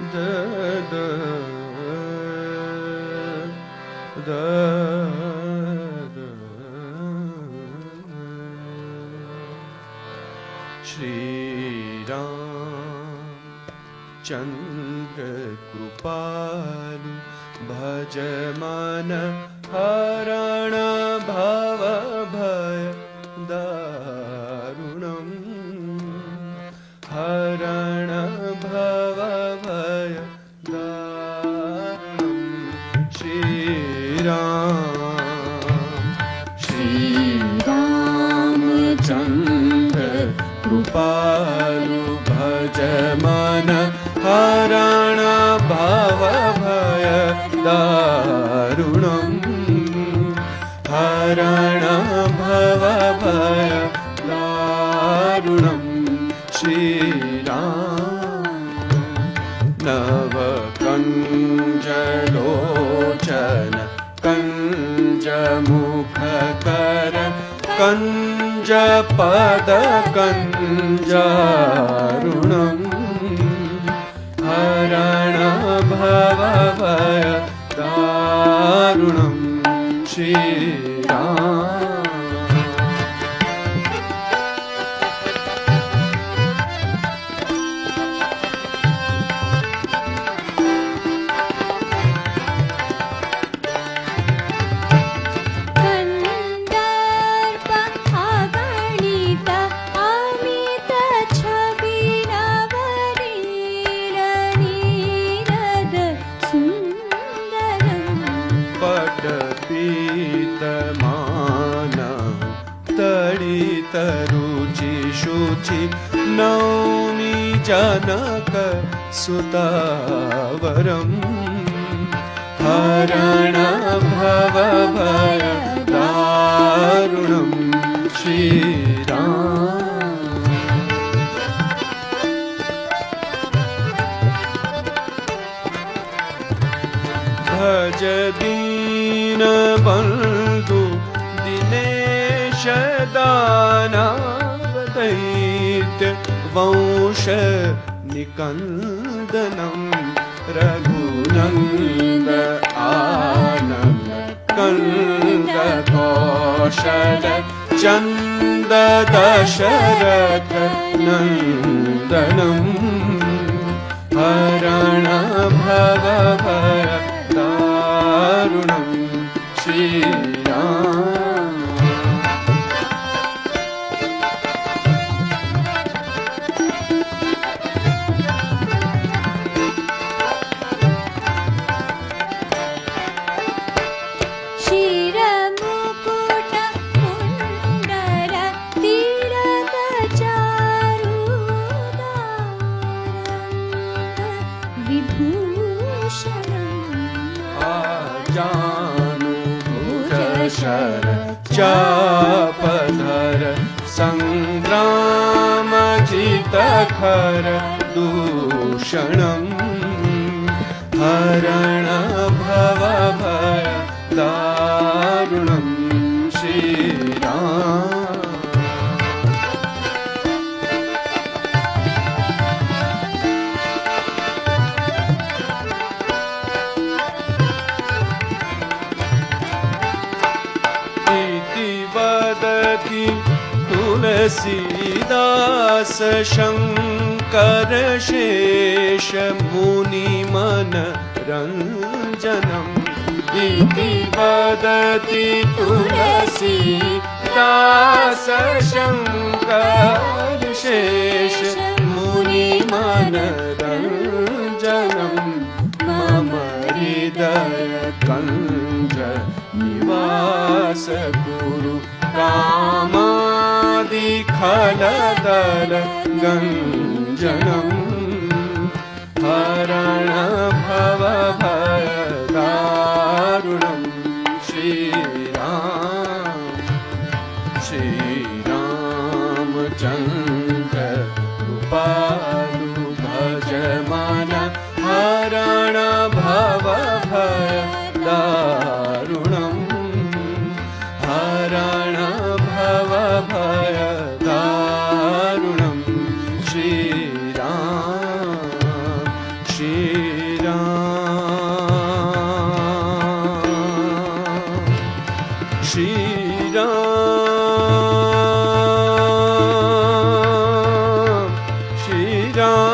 The Shriram चन्द्रकृपालु भज मन हरण कृपालु भज मन हरण भव भय दारुणम् हरण भव भय दारुणम् श्रीराम नवकञ्जलोचन कञ्जमुखकर कञ्जपदकञ्जारुणम् हरण भव भय दारुणं। श्रीराम तडितरुचि शुचि नौमि जनक सुतावरम् हरण भव भय दारुणं श्रीराम। भज दीन दानावदैत्य वंश निकन्दनं रघुनन्द आनन्द कन्द कौशल चन्द दशरथ नन्दनम् आजानुभुजशर चापधर सङ्ग्रामजितखर दूषणम् हरण भव भय दारुणं श्रीराम वदति तुलसीदास शङ्कर शेष मुनिमन रञ्जनम् इति वदति तुलसीदास शङ्कर शेष मुनिमन रञ्जनम् मम हृदय कञ्ज निवास गुरु कामादिखलदल गञ्जनम् हरण भव भय दारुणं श्रीराम श्रीरामचन्द्र 시장